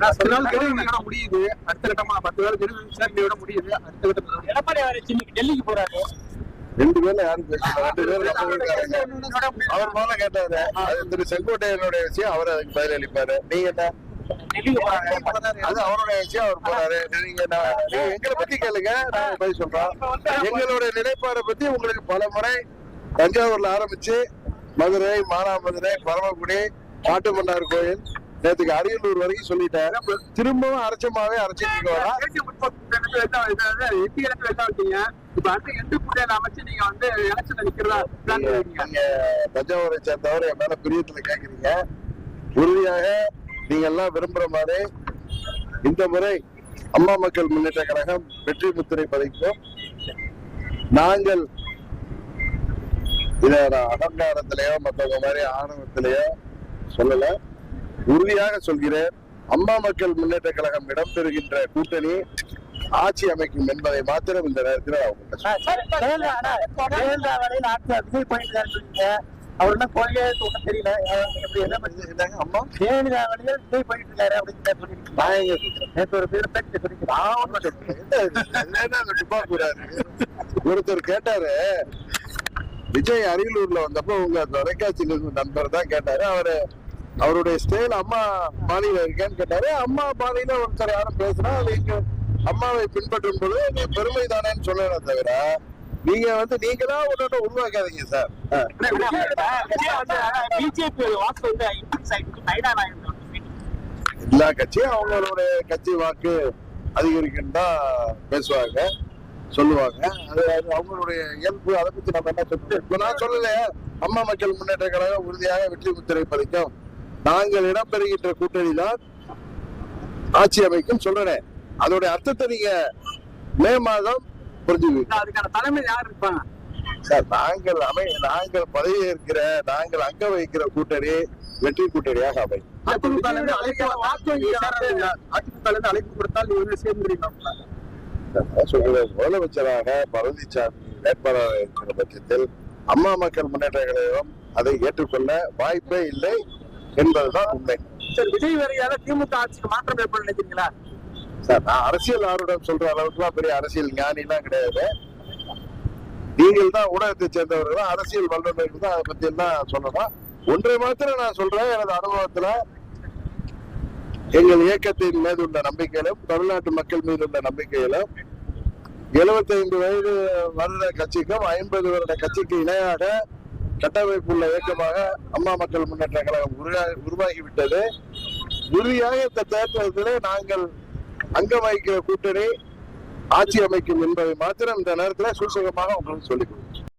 பத்து நாள் முடியுது. அடுத்த கட்டமா பத்து நாள் கெடு விசாரணை விட முடியுது. அடுத்த கட்டம் எடப்பாடி அவர் இன்னைக்கு டெல்லிக்கு போறாரு. ரெண்டு பேர்ல யாரும். அவர் முதல்ல கேட்டாரு. அது திரு செங்கோட்டையனுடைய விஷயம் அவர் அதுக்கு பதில் அளிப்பாரு நீங்க என்ன? அது அவருடைய விஷயம் அவர் போறாரு. நீங்க எங்களை பத்தி கேளுங்க. நாங்க பதில் சொல்றோம் எங்களுடைய நிலைப்பாடை பத்தி உங்களுக்கு பல முறை தஞ்சாவூர்ல ஆரம்பிச்சு மதுரை மானாமதுரை பரமக்குடி காட்டுமன்னார் கோயில் நேத்துக்கு அரியலூர் வரைக்கும் சொல்லிட்டேன் திரும்பவும் அரைச்சமாவே அரைச்சிட்டு தஞ்சாவூரை சேர்ந்தவர் என் மேல பிரியத்துல கேக்குறீங்க. உறுதியாக நீங்க எல்லாம் விரும்புற மாதிரி இந்த முறை அம்மா மக்கள் முன்னேற்ற கழகம் வெற்றி முத்திரை பதிக்கும் நாங்கள் இத அகங்காரத்திலேயோ மற்றவங்க மாதிரி ஆணவத்திலேயோ சொல்லல. உறுதியாக சொல்கிறேன் அம்மா மக்கள் முன்னேற்ற கழகம் இடம்பெறுகின்ற கூட்டணி ஆட்சி அமைக்கும் என்பதை மாத்திரம் இந்த நேரத்தில் அவர் என்ன கொள்கையே தூக்க தெரியல. என்ன பண்ணி என்னங்க அம்மா? ஜெயலலிதா வேலையில விஜய் பண்ணிட்டு இருக்காரு அப்படின்னு சொல்லிட்டு நான் எங்க நேற்று ஒரு பேர் பேச்சு சொல்லிட்டு? ஒருத்தர் கேட்டாரு விஜய் அரியலூர்ல வந்தப்போ உங்க தொலைக்காட்சி நிறுவன நண்பர் தான் கேட்டாரு. அவரு அவருடைய ஸ்டைல் அம்மா பாணியில இருக்கேன்னு கேட்டாரு. அம்மா பாணியில ஒருத்தர் யாரும் பேசுனா அது இங்க அம்மாவை பின்பற்றும் போது நீ பெருமை தானேன்னு சொல்லணும் தவிர நீங்க வந்து நீங்களா ஒன்னு உருவாக்காதீங்க சார் எல்லா கட்சியும் அவங்களுடைய கட்சி வாக்கு அதிகரிக்குன்னு தான் பேசுவாங்க சொல்லுவாங்க. அது அவங்களுடைய இயல்பு அதை பத்தி நம்ம என்ன சொல்றது? இப்ப நான் சொல்லலையே அம்மா மக்கள் முன்னேற்ற கழகம் உறுதியாக வெற்றி முத்திரை பதிக்கும். நாங்கள் இடம்பெறுகின்ற கூட்டணி தான் ஆட்சி அமைக்கும் சொல்றேன். அதோடைய அர்த்தத்தை நீங்க மே மாதம் புரிஞ்சுக்குவீங்க அதுக்கான தலைமை யார் இருப்பாங்க? சார் நாங்கள் அமை நாங்கள் பதவி ஏற்கிற நாங்கள் அங்க வைக்கிற கூட்டணி வெற்றி கூட்டணியாக இருந்து அழைப்பு கொடுத்தால் முதலமைச்சராக பழனிசாமி வேட்பாளராக இருக்கிற பட்சத்தில் அம்மா மக்கள் முன்னேற்ற கழகம் அதை ஏற்றுக்கொள்ள வாய்ப்பே இல்லை. என்பதுதான் உண்மை. சரி விஜய் வரையால திமுக ஆட்சிக்கு மாற்றம் ஏற்படும் நினைக்கிறீங்களா? சார் நான் அரசியல் ஆர்வம் சொல்ற அளவுக்குலாம் பெரிய அரசியல் ஞானிலாம் கிடையாது. நீங்கள் தான் ஊடகத்தை சேர்ந்தவர்கள் தான் அரசியல் வல்லுநர்கள் தான் அதை பத்தி எல்லாம் சொல்லணும்? ஒன்றை மாத்திரம் நான் சொல்றேன் எனது அனுபவத்துல எங்கள் இயக்கத்தின் மீது உள்ள நம்பிக்கையிலும் தமிழ்நாட்டு மக்கள் மீது உள்ள நம்பிக்கையிலும் 75 வயது வருட கட்சிக்கும் ஐம்பது வருட கட்சிக்கு இணையாக கட்டமைப்பு உள்ள இயக்கமாக அம்மா மக்கள் முன்னேற்ற கழகம் உருவா- உருவாகிவிட்டது. உறுதியாக இந்த தேர்தலிலே நாங்கள் அங்கம் வகிக்கிற கூட்டணி ஆட்சி அமைக்கும் என்பதை மாத்திரம் இந்த நேரத்தில் சூசகமாக உங்களுக்கு சொல்லிக் கொடுக்கிறேன்